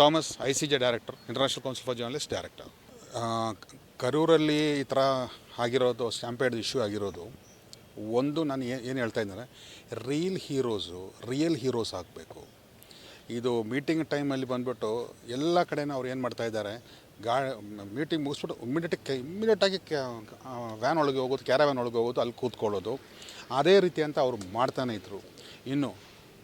Thomas, I C J director international council for journalist director. ಕರೂರಲ್ಲಿ ಈ ಥರ ಆಗಿರೋದು stampede issue ಆಗಿರೋದು, ಒಂದು ನಾನು ಏನು ಹೇಳ್ತಾ ಇದ್ದಾರೆ ರೀಲ್ ಹೀರೋಸು ರಿಯಲ್ ಹೀರೋಸ್ ಆಗಬೇಕು. ಇದು ಮೀಟಿಂಗ್ ಟೈಮಲ್ಲಿ ಬಂದುಬಿಟ್ಟು ಎಲ್ಲ ಕಡೆನೂ ಅವ್ರು ಏನು ಮಾಡ್ತಾ ಇದ್ದಾರೆ, ಗಾ ಮೀಟಿಂಗ್ ಮುಗಿಸ್ಬಿಟ್ಟು ಇಮ್ಮಿಡಿಯೇಟ್ ಇಮ್ಮಿಡಿಯೇಟಾಗಿ ವ್ಯಾನ್ ಒಳಗೆ ಹೋಗೋದು ಕ್ಯಾರವ್ಯಾನ್ ಒಳಗೆ ಹೋಗೋದು, ಅಲ್ಲಿ ಕೂತ್ಕೊಳ್ಳೋದು. ಅದೇ ರೀತಿ ಅಂತ ಅವರು ಮಾಡ್ತಾನೆ ಇದ್ರು. ಇನ್ನು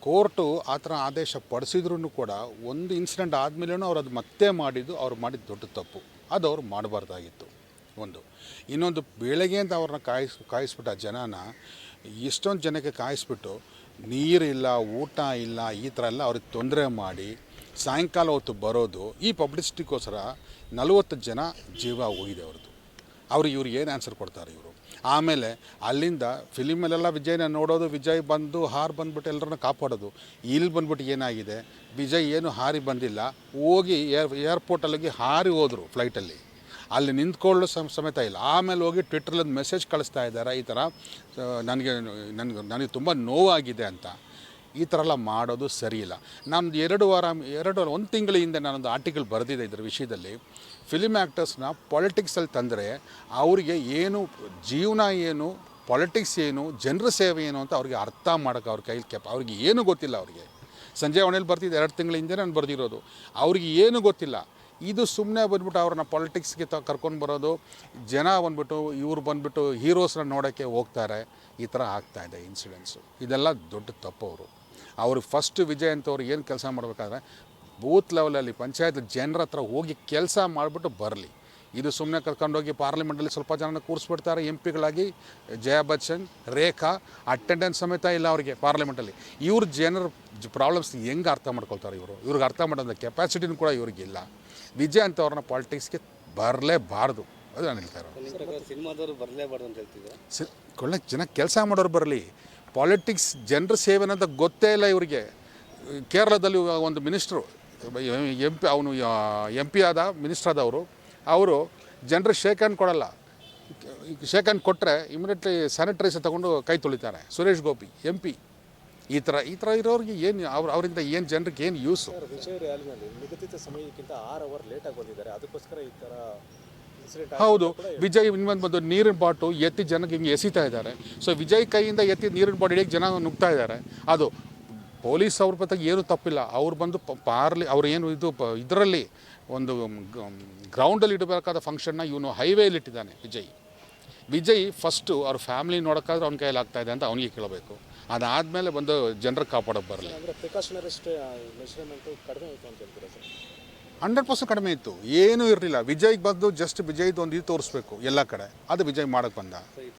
ಕೋರ್ಟು ಆ ಥರ ಆದೇಶ ಪಡಿಸಿದ್ರು ಕೂಡ ಒಂದು ಇನ್ಸಿಡೆಂಟ್ ಆದಮೇಲೂ ಅವ್ರು ಅದು ಮತ್ತೆ ಮಾಡಿದ್ದು, ಅವ್ರು ಮಾಡಿದ ದೊಡ್ಡ ತಪ್ಪು. ಅದು ಅವ್ರು ಮಾಡಬಾರ್ದಾಗಿತ್ತು. ಒಂದು. ಇನ್ನೊಂದು ಬೆಳಗ್ಗೆ ಅಂತ ಅವ್ರನ್ನ ಕಾಯಿಸ್, ಕಾಯಿಸ್ಬಿಟ್ಟು ಆ ಜನನ, ಎಷ್ಟೊಂದು ಜನಕ್ಕೆ ಕಾಯಿಸ್ಬಿಟ್ಟು ನೀರಿಲ್ಲ ಊಟ ಇಲ್ಲ, ಈ ಥರ ಎಲ್ಲ ಅವ್ರಿಗೆ ತೊಂದರೆ ಮಾಡಿ ಸಾಯಂಕಾಲ ಹೊತ್ತು ಬರೋದು, ಈ ಪಬ್ಲಿಸಿಟಿಗೋಸ್ಕರ ನಲವತ್ತು ಜನ ಜೀವ ಹೋಗಿದೆ ಅವ್ರದ್ದು. ಅವ್ರು ಇವ್ರಿಗೆ ಏನು ಆನ್ಸರ್ ಕೊಡ್ತಾರೆ ಇವರು? ಆಮೇಲೆ ಅಲ್ಲಿಂದ ಫಿಲಿಮಲ್ಲೆಲ್ಲ ವಿಜಯ್ನ ನೋಡೋದು, ವಿಜಯ್ ಬಂದು ಹಾರು ಬಂದ್ಬಿಟ್ಟು ಎಲ್ಲರನ್ನ ಕಾಪಾಡೋದು. ಇಲ್ಲಿ ಬಂದ್ಬಿಟ್ಟು ಏನಾಗಿದೆ? ವಿಜಯ್ ಏನು ಹಾರಿ ಬಂದಿಲ್ಲ. ಹೋಗಿ ಏರ್ ಏರ್ಪೋರ್ಟಲ್ಲಿಗೆ ಹಾರಿ ಹೋದರು ಫ್ಲೈಟಲ್ಲಿ ಅಲ್ಲಿ. ನಿಂತ್ಕೊಳ್ಳೋ ಸಮ, ಸಮೇತ ಇಲ್ಲ. ಆಮೇಲೆ ಹೋಗಿ ಟ್ವಿಟ್ರಲ್ಲಿ ಮೆಸೇಜ್ ಕಳಿಸ್ತಾ ಇದ್ದಾರೆ. ಈ ಥರ ನನಗೆ ನನಗೆ ನನಗೆ ತುಂಬ ನೋವಾಗಿದೆ ಅಂತ. ಈ ಥರ ಎಲ್ಲ ಮಾಡೋದು ಸರಿಯಿಲ್ಲ. ನಾನು ಎರಡು ವಾರ ಎರಡು ವಾರ, ಒಂದು ತಿಂಗಳ ಹಿಂದೆ ನಾನೊಂದು ಆರ್ಟಿಕಲ್ ಬರೆದಿದ್ದೆ ಇದರ ವಿಷಯದಲ್ಲಿ. ಫಿಲಿಮ್ ಆ್ಯಕ್ಟರ್ಸ್ನ ಪಾಲಿಟಿಕ್ಸಲ್ಲಿ ತಂದರೆ ಅವರಿಗೆ ಏನು ಜೀವನ ಏನು ಪಾಲಿಟಿಕ್ಸ್ ಏನು, ಜನರ ಸೇವೆ ಏನು ಅಂತ ಅವ್ರಿಗೆ ಅರ್ಥ ಮಾಡೋಕ್ಕೆ ಅವ್ರ ಕೈಲಿ ಕೆಪ ಅವ್ರಿಗೆ ಏನು ಗೊತ್ತಿಲ್ಲ ಅವ್ರಿಗೆ. ಸಂಜೆ ಒಣೆಯಲ್ಲಿ ಬರ್ತಿದ್ದೆ ಎರಡು ತಿಂಗಳ ಹಿಂದೆ ನಾನು ಬರೆದಿರೋದು. ಅವ್ರಿಗೆ ಏನು ಗೊತ್ತಿಲ್ಲ. ಇದು ಸುಮ್ಮನೆ ಬಂದ್ಬಿಟ್ಟು ಅವ್ರನ್ನ ಪಾಲಿಟಿಕ್ಸ್ಗೆ ತ, ಕರ್ಕೊಂಡು ಬರೋದು. ಜನ ಬಂದ್ಬಿಟ್ಟು, ಇವ್ರು ಬಂದ್ಬಿಟ್ಟು ಹೀರೋಸ್ನ ನೋಡೋಕ್ಕೆ ಹೋಗ್ತಾರೆ. ಈ ಥರ ಆಗ್ತಾಯಿದೆ ಇದೆ ಇನ್ಸಿಡೆನ್ಸು ಇದೆಲ್ಲ ದೊಡ್ಡ ತಪ್ಪು ಅವರು. ಅವರು ಫಸ್ಟ್ ವಿಜಯ್ ಅಂತವ್ರು ಏನು ಕೆಲಸ ಮಾಡಬೇಕಾದ್ರೆ ಬೂತ್ ಲೆವೆಲಲ್ಲಿ ಪಂಚಾಯತ್ ಜನರ ಹತ್ರ ಹೋಗಿ ಕೆಲಸ ಮಾಡಿಬಿಟ್ಟು ಬರಲಿ. ಇದು ಸುಮ್ಮನೆ ಕರ್ಕೊಂಡೋಗಿ ಪಾರ್ಲಿಮೆಂಟಲ್ಲಿ ಸ್ವಲ್ಪ ಜನ ಕೂರಿಸ್ಬಿಡ್ತಾರೆ ಎಂ ಪಿಗಳಾಗಿ ಜಯಾ ಬಚ್ಚನ್ ರೇಖಾ ಅಟೆಂಡೆನ್ಸ್ ಸಮೇತ ಇಲ್ಲ ಅವರಿಗೆ ಪಾರ್ಲಿಮೆಂಟಲ್ಲಿ ಇವ್ರ ಜನರ ಪ್ರಾಬ್ಲಮ್ಸ್ ಹೆಂಗೆ ಅರ್ಥ ಮಾಡ್ಕೊಳ್ತಾರೆ ಇವರು? ಇವ್ರಿಗೆ ಅರ್ಥ ಮಾಡೋದ ಕೆಪಾಸಿಟಿನೂ ಕೂಡ ಇವ್ರಿಗಿಲ್ಲ ವಿಜಯ್ ಅಂತವ್ರನ್ನ ಪಾಲಿಟಿಕ್ಸ್ಗೆ ಬರಲೇಬಾರ್ದು ಅದು ನಾನು ಹೇಳ್ತಾ ಇರೋದು. ಸಿನಿಮಾದವರು ಬರಲೇಬಾರ್ದು ಅಂತ ಹೇಳ್ತಿದ್ದೆ ಸಿ ಒಳ್ಳೆ ಜನ ಕೆಲಸ ಮಾಡೋರು ಬರಲಿ. ಪಾಲಿಟಿಕ್ಸ್ ಜನರ ಸೇವೆ ಅಂತ ಗೊತ್ತೇ ಇಲ್ಲ ಇವರಿಗೆ. ಕೇರಳದಲ್ಲಿ ಒಂದು ಮಿನಿಸ್ಟ್ರು ಎಂ ಪಿ ಅವನು ಎಂ ಪಿ ಆದ ಮಿನಿಸ್ಟರ್ ಆದವರು. ಅವರು ಜನರು ಶೇಕ್ ಹ್ಯಾಂಡ್ ಕೊಡಲ್ಲ. ಶೇಕ್ ಹ್ಯಾಂಡ್ ಕೊಟ್ಟರೆ ಇಮಿಡಿಯೇಟ್ಲಿ ಸ್ಯಾನಿಟೈಸರ್ ತಗೊಂಡು ಕೈ ತೊಳಿತಾರೆ. ಸುರೇಶ್ ಗೋಪಿ ಎಂ ಪಿ ಈ ಥರ ಈ ಥರ ಇರೋರಿಗೆ ಏನು, ಅವ್ರು, ಅವರಿಂದ ಏನು ಜನರಿಗೆ ಏನು ಯೂಸು ನಿಗದಿತ ಸಮಯಕ್ಕಿಂತ ಆರು ಅವರ್ ಲೇಟಾಗಿ ಬಂದಿದ್ದಾರೆ. ಅದಕ್ಕೋಸ್ಕರ ಈ ಥರ ಹೌದು. ವಿಜಯ್ ಇನ್ನೊಂದು ಬಂದು ನೀರಿನ ಬಾಟು ಎತ್ತಿ ಜನಕ್ಕೆ ಹಿಂಗೆ ಎಸಿತಾ ಇದ್ದಾರೆ. ಸೊ ವಿಜಯ್ ಕೈಯಿಂದ ಎತ್ತಿ ನೀರಿನ ಬಾಟು ಹಿಡಿಯಕ್ಕೆ ಜನ ನುಗ್ತಾ ಇದ್ದಾರೆ. ಅದು ಪೊಲೀಸ್ ಅವ್ರ ಬತ್ತಾಗ ಏನು ತಪ್ಪಿಲ್ಲ. ಅವ್ರು ಬಂದು ಪಾರ್ಲಿ ಅವ್ರು ಏನು ಇದು ಇದರಲ್ಲಿ ಒಂದು ಗ್ರೌಂಡಲ್ಲಿ ಇಡಬೇಕಾದ ಫಂಕ್ಷನ್ನ ಇವನು ಹೈವೇಲಿ ಇಟ್ಟಿದ್ದಾನೆ ವಿಜಯ್. ವಿಜಯ್ ಫಸ್ಟು ಅವ್ರ ಫ್ಯಾಮಿಲಿ ನೋಡೋಕ್ಕಾದ್ರೆ ಅವ್ನ ಕೈಯಲ್ಲಿ ಆಗ್ತಾ ಇದೆ ಅಂತ ಅವನಿಗೆ ಕೇಳಬೇಕು. ಅದಾದಮೇಲೆ ಬಂದು ಜನರಿಗೆ ಕಾಪಾಡೋಕೆ ಬರಲಿ. ಹಂಡ್ರೆಡ್ ಪರ್ಸೆಂಟ್ ಕಡಿಮೆ ಇತ್ತು. ಏನೂ ಇರಲಿಲ್ಲ. ವಿಜಯ್ಗೆ ಬಂದು ಜಸ್ಟ್ ವಿಜಯ್ದು ಒಂದು ಇದು ತೋರಿಸ್ಬೇಕು ಎಲ್ಲ ಕಡೆ. ಅದು ವಿಜಯ್ ಮಾಡೋಕ್ಕೆ ಬಂದ.